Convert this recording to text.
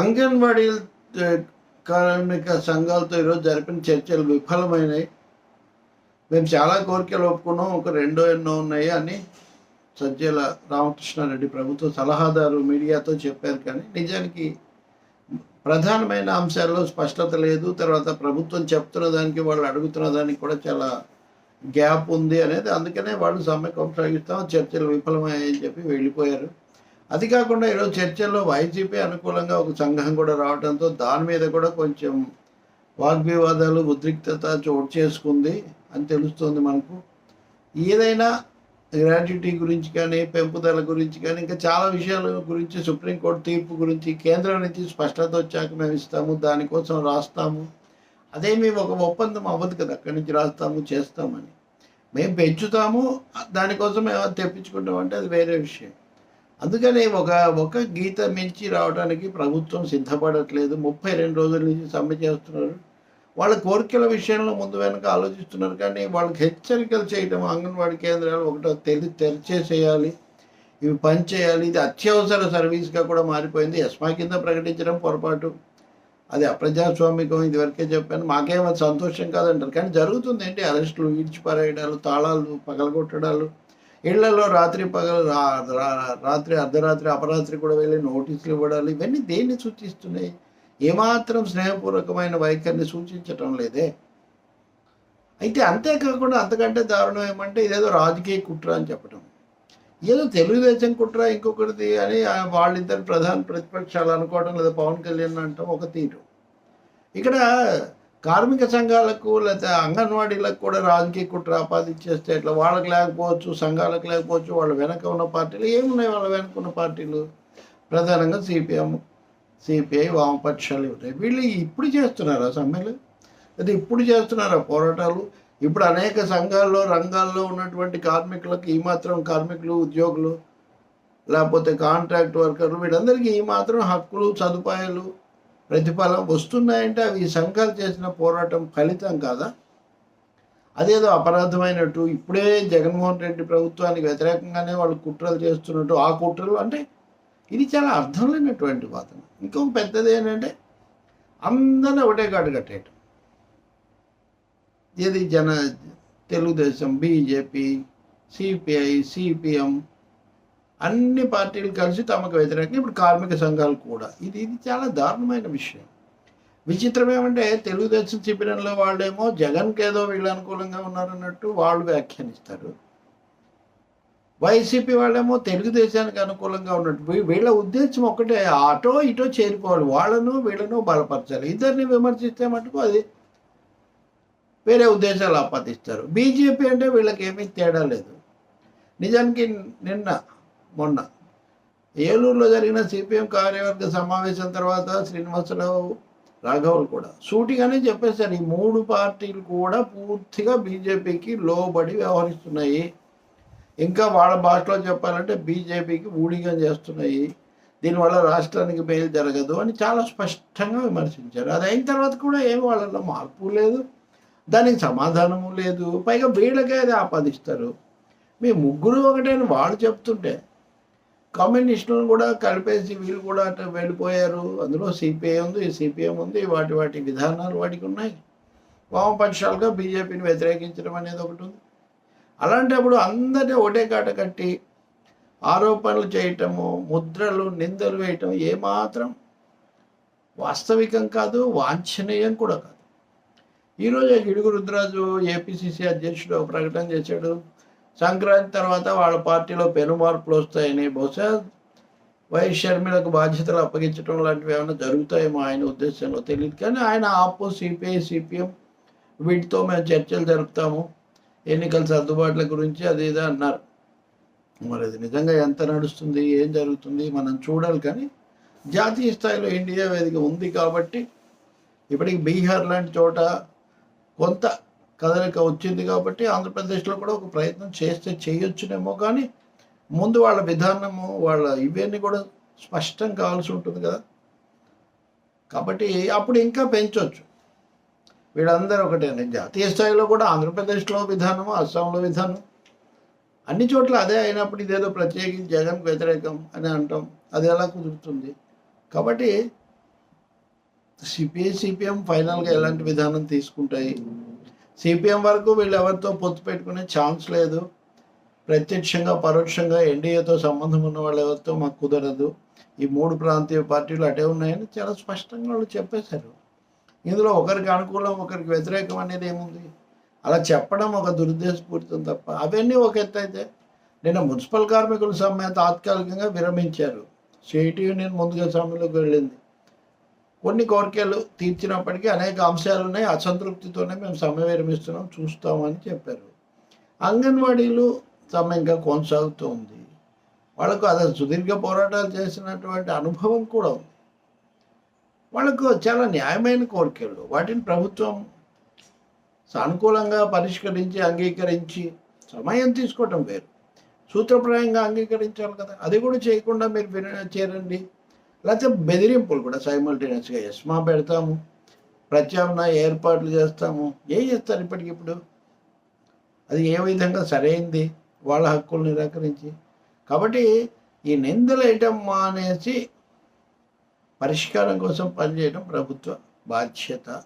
అంగన్వాడీ కార్మిక సంఘాలతో ఈరోజు జరిపిన చర్చలు విఫలమైనాయి. మేము చాలా కోరికలు ఒప్పుకున్నాం ఒక రెండో ఎన్నో ఉన్నాయి అని సజ్జల రామకృష్ణారెడ్డి ప్రభుత్వ సలహాదారు మీడియాతో చెప్పారు కానీ నిజానికి ప్రధానమైన అంశాల్లో స్పష్టత లేదు. తర్వాత ప్రభుత్వం చెప్తున్న దానికి వాళ్ళు అడుగుతున్న దానికి కూడా చాలా గ్యాప్ ఉంది అనేది. అందుకనే వాళ్ళు సమ్మె కొనసాగిస్తాం చర్చలు విఫలమయ్యాయని చెప్పి వెళ్ళిపోయారు. అది కాకుండా ఈరోజు చర్చల్లో వైసీపీ అనుకూలంగా ఒక సంఘం కూడా రావడంతో దాని మీద కూడా కొంచెం వాగ్వివాదాలు ఉద్రిక్తత చోటు చేసుకుంది అని తెలుస్తుంది మనకు. ఏదైనా గ్రాట్యుటీ గురించి కానీ పెంపుదల గురించి కానీ ఇంకా చాలా విషయాల గురించి సుప్రీంకోర్టు తీర్పు గురించి కేంద్రం నుంచి స్పష్టత వచ్చాక మేము ఇస్తాము దానికోసం రాస్తాము. అదేమి ఒక ఒప్పందం అవ్వదు కదా అక్కడి నుంచి రాస్తాము చేస్తామని. మేము పెంచుతాము దానికోసం మేము తెప్పించుకుంటాం అంటే అది వేరే విషయం. అందుకని ఒక ఒక గీత మించి రావడానికి ప్రభుత్వం సిద్ధపడట్లేదు. ముప్పై రెండు రోజుల నుంచి సమ్మె చేస్తున్నారు. వాళ్ళ కోరికల విషయంలో ముందు వెనక ఆలోచిస్తున్నారు. కానీ వాళ్ళకి హెచ్చరికలు చేయడం అంగన్వాడీ కేంద్రాలు ఒకటో తెలి తెరిచేసేయాలి. ఇవి పని చేయాలి. ఇది అత్యవసర సర్వీస్గా కూడా మారిపోయింది. ఎస్మా కింద ప్రకటించడం పొరపాటు. అది అప్రజాస్వామికం. ఇదివరకే చెప్పాను. మాకేమో సంతోషం కాదంటారు. కానీ జరుగుతుంది. ఏంటి? అరెస్టులు ఈడ్చిపారేయడాలు తాళాలు పగలగొట్టడాలు. ఇళ్ళలో రాత్రి పగలు రాత్రి అర్ధరాత్రి అపరాత్రి కూడా వెళ్ళి నోటీసులు ఇవ్వడాలు ఇవన్నీ దేన్ని సూచిస్తున్నాయి? ఏమాత్రం స్నేహపూర్వకమైన వైఖరిని సూచించటం లేదే. అయితే అంతేకాకుండా అంతకంటే దారుణం ఏమంటే ఇదేదో రాజకీయ కుట్ర అని చెప్పడం ఏదో తెలుగుదేశం కుట్ర ఇంకొకటిది అని వాళ్ళిద్దరు ప్రధాన ప్రతిపక్షాలు అనుకోవడం లేదా పవన్ కళ్యాణ్ అంటాం ఒక తీరు. ఇక్కడ కార్మిక సంఘాలకు లేకపోతే అంగన్వాడీలకు కూడా రాజకీయ కుట్ర ఆపాదించేస్తే ఇట్లా వాళ్ళకి లేకపోవచ్చు సంఘాలకు లేకపోవచ్చు వాళ్ళ వెనక ఉన్న పార్టీలు ఏమున్నాయి వాళ్ళ వెనక ఉన్న పార్టీలు? ప్రధానంగా సిపిఎం సిపిఐ వామపక్షాలు ఉంటాయి. వీళ్ళు ఇప్పుడు చేస్తున్నారా సమ్మెలు? అది ఇప్పుడు చేస్తున్నారా పోరాటాలు? ఇప్పుడు అనేక సంఘాల్లో రంగాల్లో ఉన్నటువంటి కార్మికులకు ఈ మాత్రం కార్మికులు ఉద్యోగులు లేకపోతే కాంట్రాక్ట్ వర్కర్లు వీళ్ళందరికీ ఈ మాత్రం హక్కులు సదుపాయాలు ప్రతిఫలం వస్తున్నాయంటే అవి ఈ సంఘాలు చేసిన పోరాటం ఫలితం కాదా? అదేదో అపరాధమైనట్టు ఇప్పుడే జగన్మోహన్ రెడ్డి ప్రభుత్వానికి వ్యతిరేకంగానే వాళ్ళు కుట్రలు చేస్తున్నట్టు ఆ కుట్రలు అంటే ఇది చాలా అర్థం లేనటువంటి వాదన. ఇంకొక పెద్దది ఏంటంటే అందరినీ ఒకటే కాటు కట్టేయటం. ఇది జన తెలుగుదేశం బీజేపీ సిపిఐ సిపిఎం అన్ని పార్టీలు కలిసి తమకు వ్యతిరేకంగా ఇప్పుడు కార్మిక సంఘాలు కూడా. ఇది ఇది చాలా దారుణమైన విషయం. విచిత్రం ఏమంటే తెలుగుదేశం శిబిరంలో వాళ్ళేమో జగన్కి ఏదో వీళ్ళు అనుకూలంగా ఉన్నారన్నట్టు వాళ్ళు వ్యాఖ్యానిస్తారు. వైసీపీ వాళ్ళేమో తెలుగుదేశానికి అనుకూలంగా ఉన్నట్టు. వీళ్ళ ఉద్దేశం ఒకటే అటో ఇటో చేరిపోవాలి. వాళ్ళను వీళ్ళను బలపరచాలి. ఇద్దరిని విమర్శిస్తే మటుకు అది వేరే ఉద్దేశాలు ఆపాదిస్తారు. బీజేపీ అంటే వీళ్ళకి ఏమీ తేడా లేదు. నిజానికి నిన్న మొన్న. ఏలూరులో జరిగిన సిపిఎం కార్యవర్గ సమావేశం తర్వాత శ్రీనివాసరావు రాఘవులు కూడా సూటిగానే చెప్పేశారు. ఈ మూడు పార్టీలు కూడా పూర్తిగా బీజేపీకి లోబడి వ్యవహరిస్తున్నాయి. ఇంకా వాళ్ళ భాషలో చెప్పాలంటే బీజేపీకి ఊడిగా చేస్తున్నాయి. దీనివల్ల రాష్ట్రానికి మేలు జరగదు అని చాలా స్పష్టంగా విమర్శించారు. అది అయిన తర్వాత కూడా ఏం వాళ్ళలో మార్పు లేదు దానికి సమాధానము లేదు. పైగా వీళ్ళకే అది ఆపాదిస్తారు. మీ ముగ్గురు ఒకటే వాళ్ళు చెప్తుంటే కమ్యూనిస్టులను కూడా కలిపేసి వీళ్ళు కూడా అటు వెళ్ళిపోయారు. అందులో సిపిఐ ఉంది సిపిఎం ఉంది వాటి వాటి విధానాలు వాటికి ఉన్నాయి. వామపక్షాలుగా బీజేపీని వ్యతిరేకించడం అనేది ఒకటి ఉంది. అలాంటప్పుడు అందరినీ ఒకటే కాట కట్టి ఆరోపణలు చేయటము ముద్రలు నిందలు వేయటం ఏమాత్రం వాస్తవికం కాదు వాంఛనీయం కూడా కాదు. ఈరోజు గిడుగు రుద్రాజు ఏపీసీసీ అధ్యక్షుడు ఒక ప్రకటన చేశాడు. సంక్రాంతి తర్వాత వాళ్ళ పార్టీలో పెను మార్పులు వస్తాయని బహుశా వైఎస్ షర్మిలకు బాధ్యతలు అప్పగించడం లాంటివి ఏమైనా జరుగుతాయేమో ఆయన ఉద్దేశంలో తెలియదు కానీ ఆయన ఆపో సిపిఐ సిపిఎం వీటితో మేము చర్చలు జరుపుతాము. ఎన్నికల సర్దుబాట్ల గురించి అది ఇది అన్నారు. మరి అది నిజంగా ఎంత నడుస్తుంది ఏం జరుగుతుంది మనం చూడాలి. కానీ జాతీయ స్థాయిలో ఇండియా వేదిక ఉంది కాబట్టి ఇప్పటికి బీహార్ లాంటి చోట కొంత కదలిక వచ్చింది కాబట్టి ఆంధ్రప్రదేశ్లో కూడా ఒక ప్రయత్నం చేస్తే చేయొచ్చునేమో కానీ ముందు వాళ్ళ విధానము వాళ్ళ ఇవన్నీ కూడా స్పష్టం కావాల్సి ఉంటుంది కదా. కాబట్టి అప్పుడు ఇంకా పెంచవచ్చు వీళ్ళందరూ ఒకటేనండి జాతీయ స్థాయిలో కూడా ఆంధ్రప్రదేశ్లో విధానం అస్సాంలో విధానం. అన్ని చోట్ల అదే అయినప్పుడు ఇదేదో ప్రత్యేకించి జగన్ వ్యతిరేకం అని అంటాం. అది ఎలా కుదురుతుంది? కాబట్టి సిపిఐ సిపిఎం ఫైనల్గా ఎలాంటి విధానం తీసుకుంటాయి? సిపిఎం వరకు వీళ్ళు ఎవరితో పొత్తు పెట్టుకునే ఛాన్స్ లేదు. ప్రత్యక్షంగా పరోక్షంగా ఎన్డీఏతో సంబంధం ఉన్న వాళ్ళు ఎవరితో మాకు కుదరదు. ఈ మూడు ప్రాంతీయ పార్టీలు అటే ఉన్నాయని చాలా స్పష్టంగా వాళ్ళు చెప్పేశారు. ఇందులో ఒకరికి అనుకూలం ఒకరికి వ్యతిరేకం అనేది ఏముంది? అలా చెప్పడం ఒక దురుద్దేశపూరితం తప్ప అవన్నీ ఒక ఎత్తు అయితే నిన్న మున్సిపల్ కార్మికుల సమ్మె తాత్కాలికంగా విరమించారు. స్టేట్ యూనియన్ ముందుగా సమ్మెలోకి వెళ్ళింది. కొన్ని కోరికలు తీర్చినప్పటికీ అనేక అంశాలు ఉన్నాయి. అసంతృప్తితోనే మేము సమ్మె విరమిస్తున్నాం. చూస్తామని చెప్పారు. అంగన్వాడీలు సమ్మె ఇంకా కొనసాగుతూ ఉంది. వాళ్ళకు అదే సుదీర్ఘ పోరాటాలు చేసినటువంటి అనుభవం కూడా ఉంది. వాళ్ళకు చాలా న్యాయమైన కోరికలు. వాటిని ప్రభుత్వం సానుకూలంగా పరిష్కరించి అంగీకరించి సమయం తీసుకోవటం వేరు. సూత్రప్రాయంగా అంగీకరించాలి కదా. అది కూడా చేయకుండా మీరు విన- చేరండి. లేకపోతే బెదిరింపులు కూడా సైమల్టేనియస్గా ఎస్మా పెడతాము. ప్రత్యామ్నాయ ఏర్పాట్లు చేస్తాము. ఏం చేస్తారు ఇప్పటికిప్పుడు అది ఏ విధంగా సరైంది? వాళ్ళ హక్కులు నిరాకరించి. కాబట్టి ఈ నిందలేయటం మానేసి పరిష్కారం కోసం పనిచేయడం ప్రభుత్వ బాధ్యత.